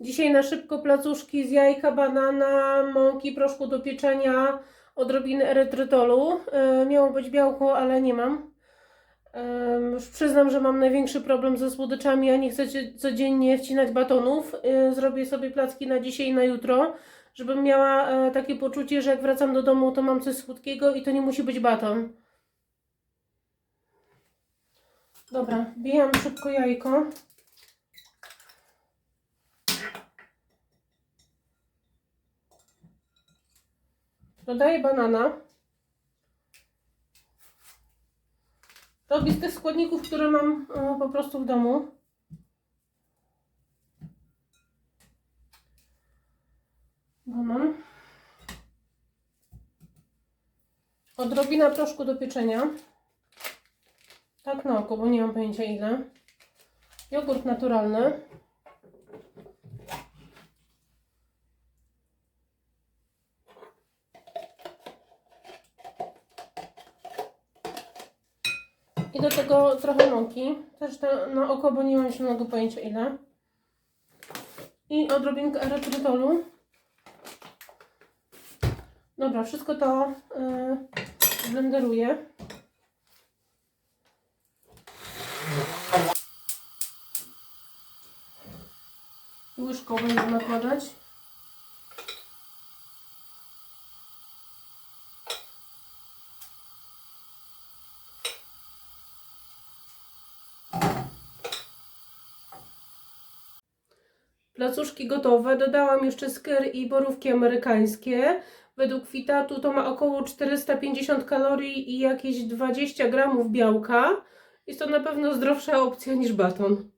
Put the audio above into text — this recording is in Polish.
Dzisiaj na szybko placuszki z jajka, banana, mąki, proszku do pieczenia, odrobiny erytrytolu. E, miało być białko, ale nie mam. Em, Już przyznam, że mam największy problem ze słodyczami, a nie chcę codziennie wcinać batonów. E, Zrobię sobie placki na dzisiaj i na jutro, żebym miała e, takie poczucie, że jak wracam do domu, to mam coś słodkiego i to nie musi być baton. Dobra, bijam szybko jajko. Dodaję banana. Robię z tych składników, które mam e, po prostu w domu. Banan. Odrobina proszku do pieczenia. Tak na oko, bo nie mam pojęcia ile. Jogurt naturalny. I do tego trochę mąki. Też na, na oko, bo nie mam zielonego pojęcia ile. I odrobinkę erytrytolu. Dobra, wszystko to yy, blenderuję. Łyżką będę nakładać. Placuszki gotowe. Dodałam jeszcze sker i borówki amerykańskie. Według Fitatu to ma około 450 kalorii i jakieś 20 gramów białka. Jest to na pewno zdrowsza opcja niż baton.